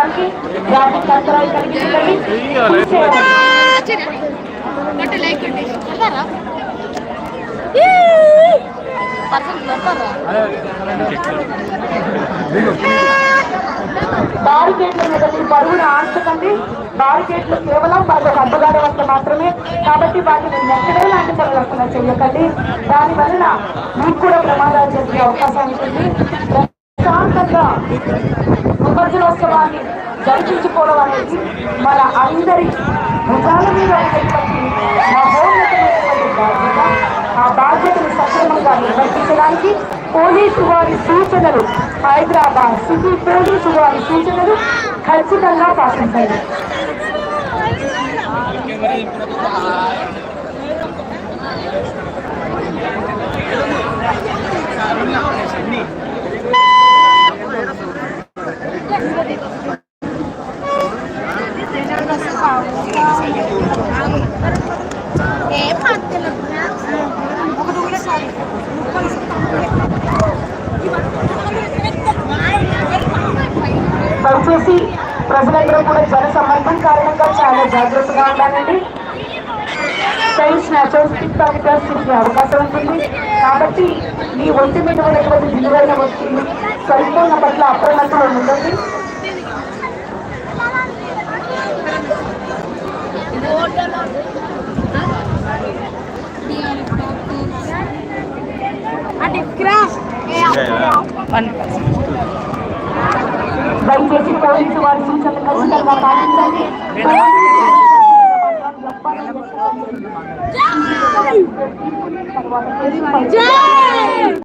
ప్రవేశించడానికి ట్రాఫిక్ అంతరాయం కలిగించండి. బారికేట్ల మీద మీ బరువును ఆంచకండి బారికేట్లు కేవలం వాళ్ళకు అడ్డుగాడే వల్ల మాత్రమే. కాబట్టి వాటిని నెక్కడే లాంటి పరివర్తన చేయకండి. దాని వలన మీకు కూడా ప్రమాదాలు జరిగే అవకాశం ఉంటుంది. యొక్క నిమజ్జనోత్సవాన్ని దర్శించుకోవడం అనేది మన అందరి భుజాల మీద మహోన్నతమైనటువంటి బాధ్యత. ఆ బాధ్యతను సక్రమంగా నిర్వర్తించడానికి పోలీసు వారి సూచనలు హైదరాబాద్ సిటీ పోలీసు వారి సూచనలు ఖచ్చితంగా పాటించాలి. దయచేసి ప్రజలందరూ కూడా జన సంబంధం కారణంగా చాలా జాగ్రత్తగా ఉండాలండి. సైన్స్ స్నాచర్స్ పిక్ పాకెటర్స్ తిరిగే అవకాశం ఉంటుంది. కాబట్టి మీ ఒంటి మీద ఉన్నటువంటి విలువైన వస్తువులు సెల్ ఫోన్ల పట్ల అప్రమత్తంగా ఉండండి. దయచేసి పోలీసు వారి సూచనలు ఖచ్చితంగా పాటించండి తర్వాత